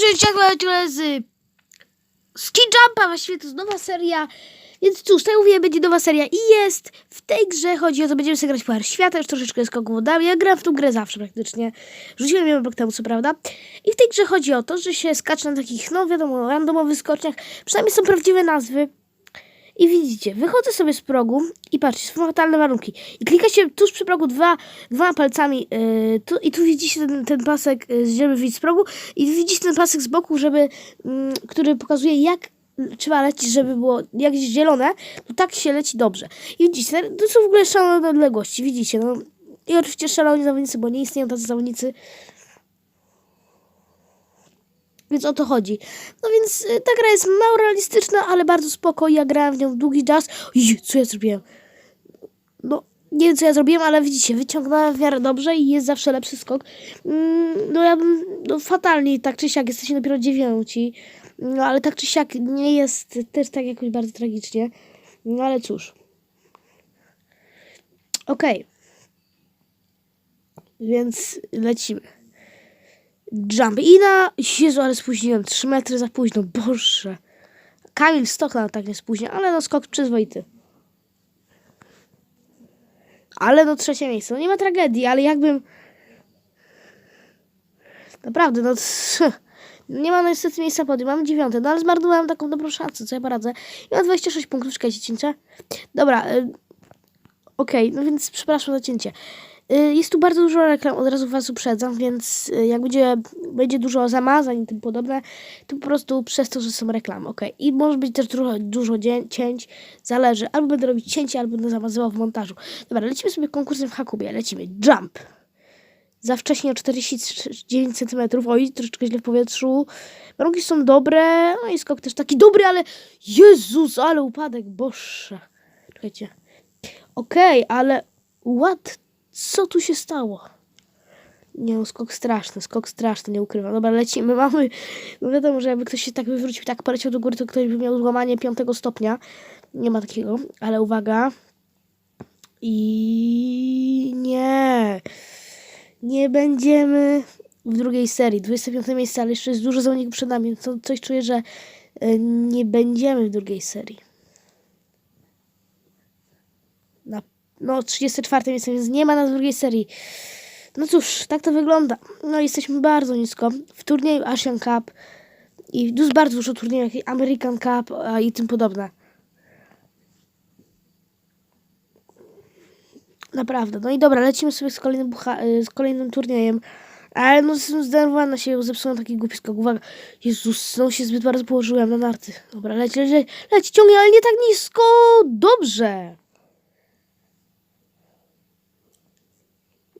Cześć, cześć, z Ski Jumpa, właściwie to jest nowa seria. Więc cóż, tak mówiłem, będzie nowa seria i jest. W tej grze chodzi o to, będziemy sobie grać Puchar Świata, już troszeczkę skoków dam. Ja gram w tą grę zawsze praktycznie. Rzuciłem ją rok temu, co prawda. I w tej grze chodzi o to, że się skacze na takich, no wiadomo, randomowych skoczniach. Przynajmniej są prawdziwe nazwy. I widzicie, wychodzę sobie z progu i patrzcie, są fatalne warunki. I klikacie tuż przy progu dwa, dwoma palcami yy, tu, i tu widzicie ten, ten pasek, yy, żeby wyjść z progu i widzicie ten pasek z boku, żeby, mm, który pokazuje jak trzeba lecieć, żeby było jak jest zielone, to tak się leci dobrze. I widzicie, to są w ogóle szalone odległości, widzicie, no. I oczywiście szaloni zawodnicy, bo nie istnieją tacy zawodnicy, więc o to chodzi. No więc y, ta gra jest mało realistyczna, ale bardzo spoko. Ja grałem w nią długi czas. Oj, co ja zrobiłem? No, nie wiem co ja zrobiłem, ale widzicie, wyciągnąłem w miarę dobrze i jest zawsze lepszy skok. Mm, no ja bym, no fatalnie, tak czy siak, jesteście dopiero dziewiąci. No ale tak czy siak nie jest też tak jakoś bardzo tragicznie. No ale cóż. Okej. Więc lecimy. Jump. I na... Jezu, ale spóźniłem. 3 metry za późno. Boże. Kamil Stockland tak nie spóźnia, ale no skok przyzwoity. Ale no trzecie miejsce. No nie ma tragedii, ale jakbym... Naprawdę, no... Nie ma niestety miejsca podium. Mamy dziewiąte. No ale zmarnowałem taką dobrą szansę, co ja poradzę. I mam 26 punktów. Czekajcie, cięcie. Dobra. Y Okej, okay, no więc przepraszam za cięcie. Y, jest tu bardzo dużo reklam, od razu Was uprzedzam, więc y, jak będzie, będzie dużo zamazań i tym podobne, to po prostu przez to, że są reklamy, ok. I może być też dużo, dużo cięć, zależy, albo będę robić cięcie, albo będę zamazywał w montażu. Dobra, lecimy sobie konkursem w Hakubie, lecimy, jump. Za wcześnie o 49 cm, oj, troszeczkę źle w powietrzu. Warunki są dobre, no i skok też taki dobry, ale Jezus, ale upadek, boże. Czekajcie. Okej, okay, ale what co tu się stało? Nie no, skok straszny, skok straszny, nie ukrywam. Dobra, lecimy, mamy... No wiadomo, że jakby ktoś się tak wywrócił, tak poleciał do góry, to ktoś by miał złamanie piątego stopnia. Nie ma takiego, ale uwaga. I nie. Nie będziemy w drugiej serii. 25 miejsce, ale jeszcze jest dużo zawodników przed nami. To coś czuję, że e, nie będziemy w drugiej serii. Na no 34 jestem, więc nie ma na drugiej serii. No cóż, tak to wygląda. No jesteśmy bardzo nisko. W turnieju Asian Cup i jest bardzo dużo turniejów, jak American Cup a i tym podobne. Naprawdę. No i dobra, lecimy sobie z kolejnym, z kolejnym turniejem. Ale no jestem zdenerwowana się, zepsułem taki głupi skok. Uwaga. Jezus, no się zbyt bardzo położyłem na narty. Dobra, leć, leć, leć ciągnie, ale nie tak nisko. Dobrze.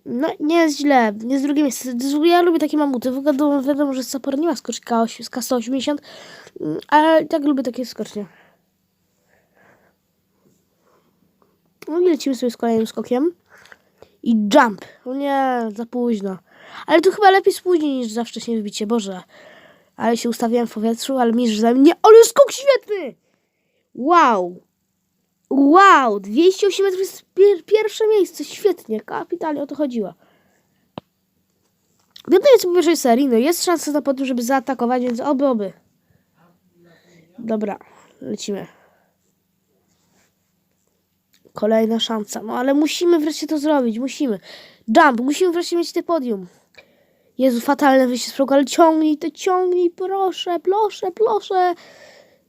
No, nie jest źle. Nie jest drugie miejsce. Ja lubię takie mamuty. Wiadomo, wiadomo że Sapor nie ma skoczka z K180, mm, ale tak lubię takie skocznie. No i lecimy sobie z kolejnym skokiem. I jump. O nie, za późno. Ale tu chyba lepiej spóźnić niż za wcześnie wbicie. Boże. Ale się ustawiłem w powietrzu, ale mistrz za mnie. Ale skok świetny! Wow! Wow, 208 metrów jest pier pierwsze miejsce, świetnie, kapitalnie o to chodziło. Wiadomo jest po pierwszej serii, no jest szansa na potem, żeby zaatakować, więc oby, oby. Dobra, lecimy. Kolejna szansa, no ale musimy wreszcie to zrobić, musimy. Jump, musimy wreszcie mieć te podium. Jezu, fatalne wyjście z progu, ale ciągnij to, ciągnij, proszę, proszę, proszę.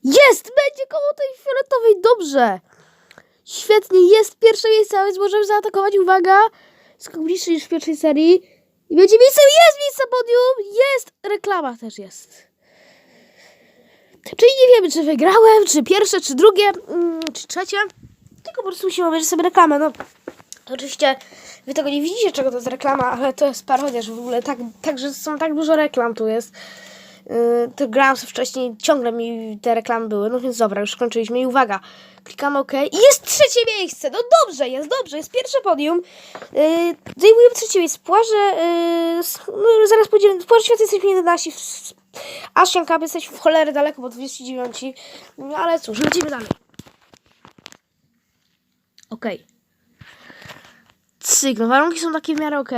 Jest! Będzie koło tej fioletowej, dobrze! Świetnie, jest pierwsze miejsce, a więc możemy zaatakować. Uwaga! Skok bliższy niż w pierwszej serii. I będzie miejsce, jest miejsce podium! Jest! Reklama też jest. Czyli nie wiemy, czy wygrałem, czy pierwsze, czy drugie, mm, czy trzecie. Tylko po prostu musimy obejrzeć sobie reklamę. No, oczywiście wy tego nie widzicie, czego to jest reklama, ale to jest parodia, że w ogóle tak, tak że są tak dużo reklam tu jest. Yy, to grałem sobie wcześniej, ciągle mi te reklamy były, no więc dobra, już skończyliśmy i uwaga, klikamy OK i jest trzecie miejsce, no dobrze, jest dobrze, jest pierwsze podium, yy, zajmujemy trzecie miejsce, Płaże, yy, no zaraz pójdziemy, Płaże Świat jesteśmy 11, w Asian Cup jesteśmy w cholery daleko, bo 29, no ale cóż, lecimy dalej. OK. Cyk, no warunki są takie w miarę OK.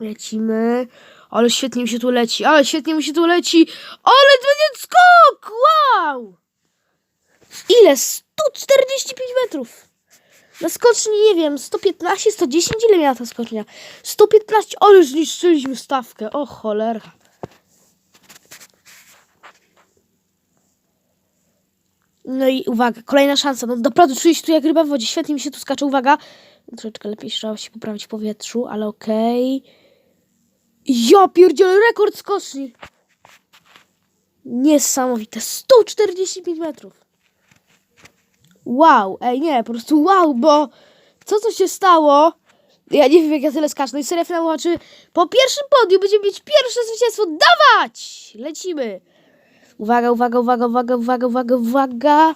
Lecimy. Ale świetnie mi się tu leci, ale świetnie mi się tu leci. Ale to będzie skok! Wow! Ile? 145 metrów. Na skoczni, nie wiem, 115, 110, ile miała ta skocznia? 115, ale zniszczyliśmy stawkę, o cholera. No i uwaga, kolejna szansa. No naprawdę czuję się tu jak ryba w wodzie. Świetnie mi się tu skacze. Uwaga. Troszeczkę lepiej trzeba się poprawić w powietrzu, ale okej. Ja pierdzielę, rekord skoczni. Niesamowite. 145 metrów. Wow, ej nie, po prostu wow, bo co to się stało? Ja nie wiem jak ja tyle skaczę. No i seria finałowa, czy po pierwszym podium będziemy mieć pierwsze zwycięstwo? Dawać! Lecimy. Uwaga, uwaga, uwaga, uwaga, uwaga, uwaga, uwaga.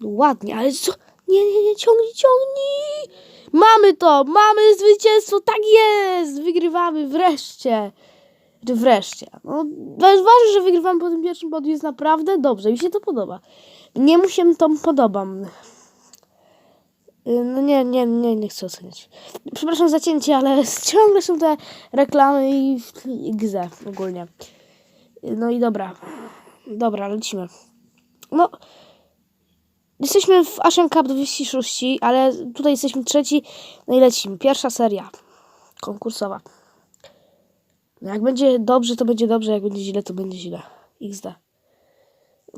No ładnie, ale co? Nie, nie, nie, ciągnij, ciągnij. Mamy to, mamy zwycięstwo, tak jest. Wygrywamy wreszcie. Czy wreszcie. No, ważne, że wygrywamy po tym pierwszym podium, jest naprawdę dobrze, mi się to podoba. Nie mu się to podobam. Y, No nie, nie, nie, nie chcę oceniać. Przepraszam za cięcie, ale ciągle są te reklamy i, i gze ogólnie. Y, No i dobra. Dobra, lecimy. No. Jesteśmy w Asian Cup 206, ale tutaj jesteśmy trzeci. No i lecimy. Pierwsza seria konkursowa. No jak będzie dobrze, to będzie dobrze, jak będzie źle, to będzie źle. XD.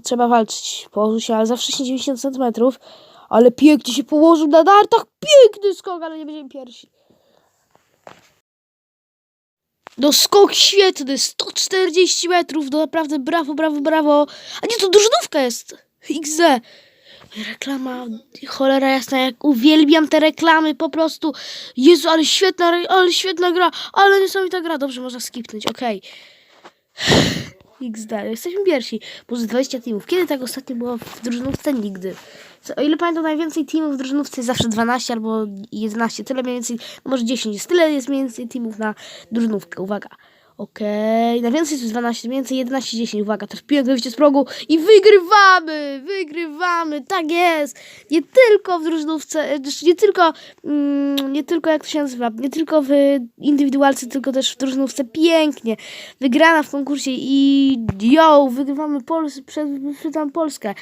Trzeba walczyć. Położył się, ale za wcześnie 90 cm. Ale pięknie się położył na nartach. Piękny skok, ale nie będziemy pierwsi. No skok świetny, 140 metrów, no naprawdę brawo, brawo, brawo. A nie, to drużynówka jest. XD. Reklama, cholera jasna, jak uwielbiam te reklamy, po prostu. Jezu, ale świetna, ale świetna gra, ale niesamowita gra. Dobrze, można skipnąć, okej. XD, jesteśmy pierwsi. Plus 20 teamów. Kiedy tak ostatnio było w drużynówce? Nigdy. O ile pamiętam, najwięcej teamów w drużynówce jest zawsze 12 albo 11. Tyle mniej więcej, no może 10 jest. Tyle jest mniej więcej teamów na drużynówkę. Uwaga. Okej, najwięcej to jest 12, mniej więcej 11, 10. Uwaga, teraz piękne wyjście z progu i wygrywamy! Wygrywamy, tak jest! Nie tylko w drużynówce, e, znaczy nie tylko, mm, nie tylko jak to się nazywa, nie tylko w indywidualce, tylko też w drużynówce. Pięknie! Wygrana w konkursie i yo, wygrywamy Pols przed, przed tam Polskę.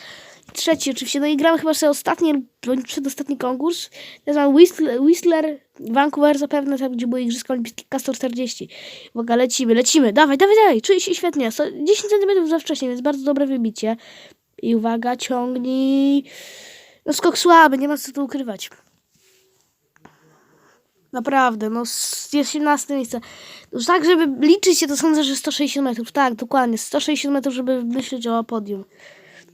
Trzeci oczywiście, no i gramy chyba sobie ostatni, bądź przedostatni konkurs. Teraz mam Whistler, Whistler, Vancouver zapewne, tam gdzie były Igrzyska Olimpijskie, Castor 40. Uwaga, lecimy, lecimy, dawaj, dawaj, dawaj, czuję się świetnie, So- 10 cm za wcześnie, więc bardzo dobre wybicie. I uwaga, ciągnij. No skok słaby, nie ma co tu ukrywać. Naprawdę, no jest 17 miejsce. No, tak, żeby liczyć się, to sądzę, że 160 metrów. Tak, dokładnie. 160 metrów, żeby myśleć o podium.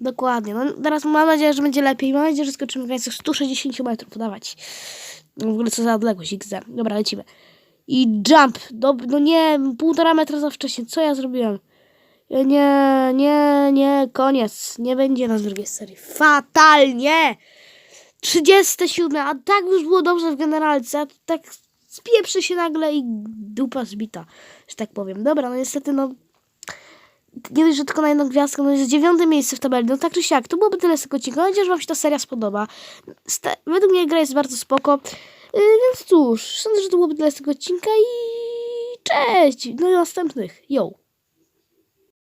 Dokładnie. No teraz mam nadzieję, że będzie lepiej. Mam nadzieję, że skoczymy w granicach 160 metrów. Dawać. No, w ogóle co za odległość XD. Dobra, lecimy. I jump. Dob no nie, półtora metra za wcześnie. Co ja zrobiłem? Nie, nie, nie, koniec. Nie będzie na drugiej serii. Fatalnie! 37, a tak już było dobrze w generalce, a tak spieprzy się nagle i dupa zbita, że tak powiem. Dobra, no niestety, no nie dość, że tylko na jedną gwiazdkę, no jest dziewiąte miejsce w tabeli, no tak czy siak, to byłoby tyle z tego odcinka, mam nadzieję, że wam się ta seria spodoba. Według mnie gra jest bardzo spoko, yy, więc cóż, sądzę, że to byłoby tyle z tego odcinka i cześć, no następnych, yo!